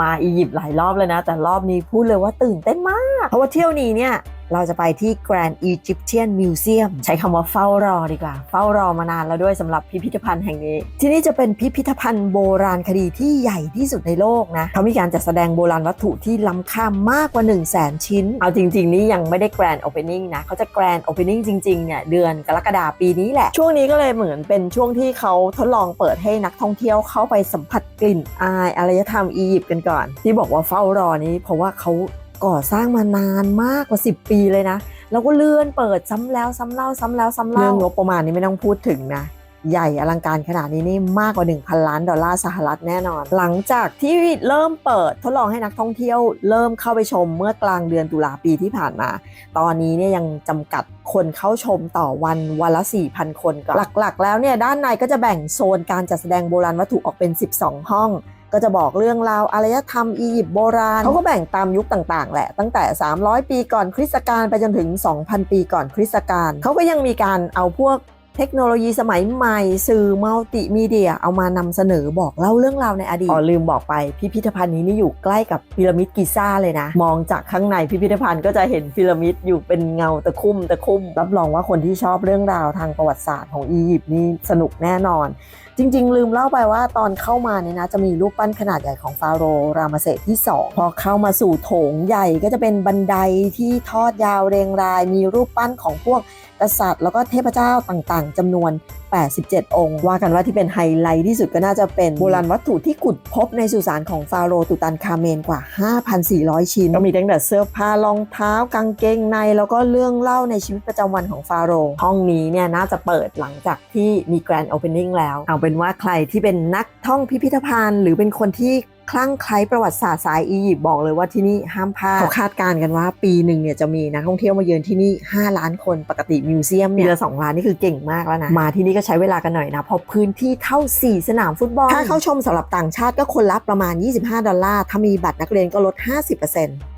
มาอียิปต์หลายรอบแล้วนะ แต่รอบนี้พูดเลยว่าตื่นเต้นมาก เพราะว่าเที่ยวนี้เนี่ย เราจะไปที่ Grand Egyptian Museum ใช้คำว่าเฝ้ารอดีกว่า เฝ้ารอมานานแล้วด้วยสำหรับพิพิธภัณฑ์แห่งนี้ ที่นี่จะเป็นพิพิธภัณฑ์โบราณคดีที่ใหญ่ที่สุดในโลกนะเขามีการจัดแสดงโบราณวัตถุที่ล้ำค่ามากกว่า 1 0 0 0 0แชิ้น เอาจริง ๆ นี่ยังไม่ได้ Grand Opening นะเขาจะ Grand Opening จริงๆเนี่ยเดือนกรกฎาปีนี้แหละ ช่วงนี้ก็เลยเหมือนเป็นช่วงที่เขาทดลองเปิดให้นักท่องเที่ยวเข้าไปสัมผัสกลิ่นอายอารยธรรมอียิปต์กันก่อน ที่บอกว่าเฝ้ารอนี้เพราะว่าเขา ก่อสร้างมานานมากกว่า 10 ปีเลยนะ แล้วก็เลื่อนเปิดซ้ำแล้วซ้ำเล่าซ้ำแล้วซ้ำเล่าเรื่องงบประมาณนี้ไม่ต้องพูดถึงนะ ใหญ่อลังการขนาดนี้นี่มากกว่า 1,000 ล้านดอลลาร์สหรัฐแน่นอน หลังจากที่เริ่มเปิดทดลองให้นักท่องเที่ยวเริ่มเข้าไปชมเมื่อกลางเดือนตุลาปีที่ผ่านมา ตอนนี้เนี่ยยังจำกัดคนเข้าชมต่อวันวันละ 4,000 คนก่อนหลักๆ แล้วเนี่ยด้านในก็จะแบ่งโซนการจัดแสดงโบราณวัตถุออกเป็น 12 ห้อง ก็จะบอกเรื่องราวอารยธรรมอียิปต์โบราณเขาก็แบ่งตามยุคต่างๆ แหละ ตั้งแต่ 300 ปีก่อนคริสตกาลไปจนถึง 2,000 ปีก่อนคริสตกาลเขาก็ยังมีการเอาพวก เทคโนโลยีสมัยใหม่สื่อมัลติมีเดีย เอามานำเสนอบอกเล่าเรื่องราวในอดีตอ๋อลืมบอกไป พิพิธภัณฑ์นี้นี่อยู่ใกล้กับพีระมิดกิซ่าเลยนะ มองจากข้างในพิพิธภัณฑ์ก็จะเห็นพีระมิดอยู่เป็นเงาตะคุ่มตะคุ่ม รับรองว่าคนที่ชอบเรื่องราวทางประวัติศาสตร์ของอียิปต์นี่สนุกแน่นอน จริง ๆ ลืมเล่าไปว่าตอนเข้ามาเนี่ยนะจะมีรูปปั้นขนาดใหญ่ของฟาโรห์รามเสสที่ 2 พอเข้ามาสู่โถงใหญ่ก็จะเป็นบันไดที่ทอดยาวเรียงราย มีรูปปั้นของพวก กษัตริย์ แล้วก็เทพเจ้าต่างๆจำนวน 87 องค์ ว่ากันว่าที่เป็นไฮไลท์ที่สุดก็น่าจะเป็นโบราณวัตถุที่ขุดพบในสุสานของฟาโรตุตันคาเมนกว่า 5,400 ชิ้น ก็มีตั้งแต่เสื้อผ้ารองเท้ากางเกงใน แล้วก็เรื่องเล่าในชีวิตประจำวันของฟาโรห์ห้องนี้เนี่ยน่าจะเปิดหลังจากที่มีแกรนด์โอเพนนิ่งแล้ว เอาเป็นว่าใครที่เป็นนักท่องพิพิธภัณฑ์ หรือเป็นคนที่ คลั่งไคล้ประวัติศาสตร์สายอียิปต์บอกเลยว่าที่นี่ห้ามพลาดเขาคาดการณ์กันว่าปีหนึ่งเนี่ยจะมีนักท่องเที่ยวมาเยือนที่นี่ 5 ล้านคนปกติมิวเซียมเนี่ยเดือนสองล้านนี่คือเก่งมากแล้วนะมาที่นี่ก็ใช้เวลากันหน่อยนะเพราะพื้นที่เท่า 4 สนามฟุตบอลถ้าเข้าชมสำหรับต่างชาติก็คนละประมาณ 25 ดอลลาร์ถ้ามีบัตรนักเรียนก็ลด 50%